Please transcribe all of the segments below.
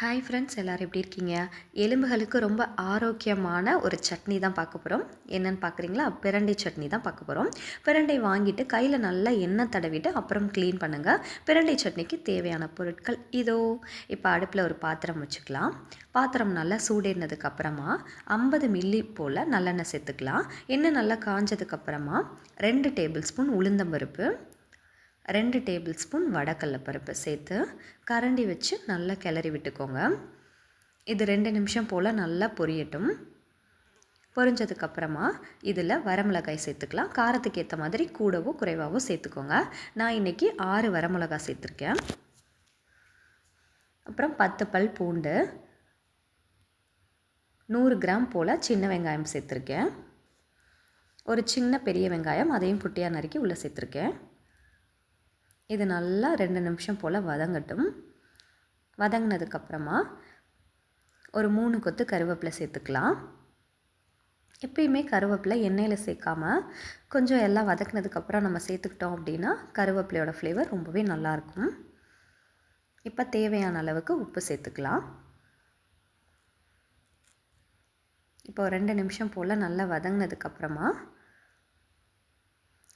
Hi friends எல்லோரும் எப்படி இருக்கீங்க? எலும்புகளுக்கு ரொம்ப ஆரோக்கியமான ஒரு சட்னி தான் பார்க்க போகிறோம் என்னென்னு பார்க்குறீங்களா? பிரண்டை சட்னி தான் பார்க்க போகிறோம் பிரண்டை வாங்கிட்டு கையில் நல்லா எண்ணெய் தடவிட்டு அப்புறம் க்ளீன் பண்ணுங்கள் பிரண்டை சட்னிக்கு தேவையான பொருட்கள் இதோ. இப்போ அடுப்பில் ஒரு பாத்திரம் வச்சுக்கலாம். பாத்திரம் நல்லா சூடேறினதுக்கப்புறமா ஐம்பது மில்லி போல் நல்லெண்ணெய் சேர்த்துக்கலாம். எண்ணெய் நல்லா காஞ்சதுக்கப்புறமா ரெண்டு டேபிள் ஸ்பூன் உளுந்தம்பருப்பு ரெண்டு டேபிள் ஸ்பூன் வடக்கல்ல பருப்பு சேர்த்து கரண்டி வச்சு நல்லா கிளறி விட்டுக்கோங்க. இது ரெண்டு நிமிஷம் போல் நல்லா பொரியட்டும். பொரிஞ்சதுக்கப்புறமா இதில் வரமிளகாய் சேர்த்துக்கலாம். காரத்துக்கு ஏற்ற மாதிரி கூடவோ குறைவாகவோ சேர்த்துக்கோங்க. நான் இன்றைக்கி ஆறு வரமிளகாய் சேர்த்துருக்கேன். அப்புறம் பத்து பல் பூண்டு. நூறு கிராம் போல் சின்ன வெங்காயம் சேர்த்துருக்கேன். ஒரு சின்ன பெரிய வெங்காயம் அதையும் குட்டியாக நறுக்கி உள்ளே சேர்த்துருக்கேன். இது நல்லா ரெண்டு நிமிஷம் போல் வதங்கட்டும். வதங்கினதுக்கப்புறமா ஒரு மூணு கொத்து கருவேப்பிலை சேர்த்துக்கலாம். எப்பயுமே கருவேப்பிலை எண்ணெயில் சேர்க்காமல் கொஞ்சம் எல்லாம் வதக்கினதுக்கப்புறம் நம்ம சேர்த்துக்கிட்டோம் அப்படின்னா கருவேப்பிலையோட ஃப்ளேவர் ரொம்பவே நல்லாயிருக்கும் இப்போ தேவையான அளவுக்கு உப்பு சேர்த்துக்கலாம். இப்போ ரெண்டு நிமிஷம் போல் நல்லா வதங்கினதுக்கப்புறமா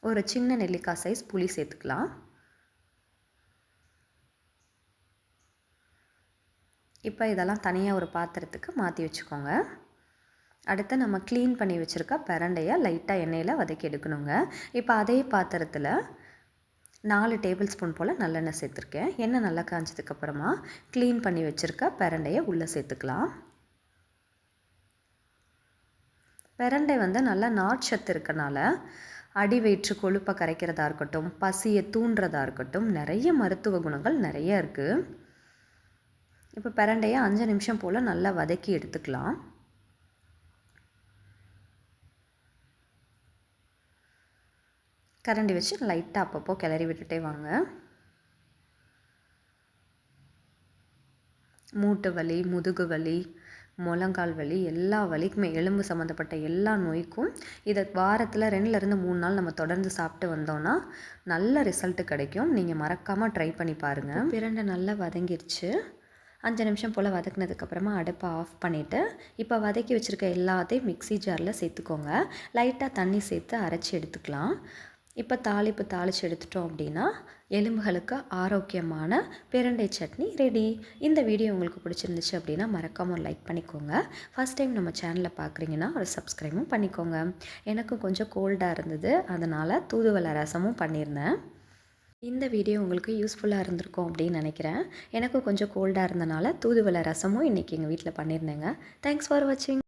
ஒரு சின்ன நெல்லிக்காய் சைஸ் புளி சேர்த்துக்கலாம். இப்போ இதெல்லாம் தனியாக ஒரு பாத்திரத்துக்கு மாற்றி வச்சுக்கோங்க. அடுத்து நம்ம க்ளீன் பண்ணி வச்சுருக்க பிரண்டையை லைட்டாக எண்ணெயில் வதக்கி எடுக்கணுங்க. இப்போ அதே பாத்திரத்தில் நாலு டேபிள் ஸ்பூன் போல் நல்லெண்ணெய் சேர்த்துருக்கேன். எண்ணெய் நல்லா காஞ்சதுக்கப்புறமா க்ளீன் பண்ணி வச்சுருக்க பிரண்டையை உள்ளே சேர்த்துக்கலாம். பிரண்டை வந்து நல்லா நார்ச்சத்து இருக்கனால அடி வயிற்று கொழுப்பை கரைக்கிறதா இருக்கட்டும் பசியை தூண்டுறதா இருக்கட்டும் நிறைய மருத்துவ குணங்கள் நிறைய இருக்குது இப்போ பிரண்டையை அஞ்சு நிமிஷம் போல் நல்லா வதக்கி எடுத்துக்கலாம். கரண்டி வச்சு லைட்டாக அப்பப்போ கிளறி விட்டுட்டே வாங்க. மூட்டு வலி முதுகு வலி முழங்கால் வலி எல்லா வலிக்குமே எலும்பு சம்மந்தப்பட்ட எல்லா நோய்க்கும் இதை வாரத்தில் ரெண்டுலேருந்து மூணு நாள் நம்ம தொடர்ந்து சாப்பிட்டு வந்தோன்னா நல்ல ரிசல்ட்டு கிடைக்கும். நீங்கள் மறக்காமல் ட்ரை பண்ணி பாருங்கள் பிரண்டை நல்லா வதங்கிருச்சு. அஞ்சு நிமிஷம் போல் வதக்குனதுக்கப்புறமா அடுப்பை ஆஃப் பண்ணிவிட்டு இப்போ வதக்கி வச்சுருக்க எல்லாத்தையும் மிக்சி ஜாரில் சேர்த்துக்கோங்க. லைட்டாக தண்ணி சேர்த்து அரைச்சி எடுத்துக்கலாம். இப்போ தாளிப்பு தாளித்து எடுத்துட்டோம் அப்படின்னா எலும்புகளுக்கு ஆரோக்கியமான பிரண்டை சட்னி ரெடி இந்த வீடியோ உங்களுக்கு பிடிச்சிருந்துச்சு அப்படின்னா மறக்காமல் லைக் பண்ணிக்கோங்க. ஃபஸ்ட் டைம் நம்ம சேனலில் பார்க்குறீங்கன்னா ஒரு சப்ஸ்கிரைபும் பண்ணிக்கோங்க. எனக்கும் கொஞ்சம் கோல்டாக இருந்தது. அதனால் தூதுவளை ரசமும் பண்ணியிருந்தேன். இந்த வீடியோ உங்களுக்கு யூஸ்ஃபுல்லாக இருந்திருக்கும் அப்படின்னு நினைக்கிறேன். எனக்கும் கொஞ்சம் கோல்டாக இருந்தனால தூதுவளை ரசமும் இன்றைக்கி எங்கள் வீட்டில் பண்ணியிருந்தேங்க. தேங்க்ஸ் ஃபார் வாட்சிங்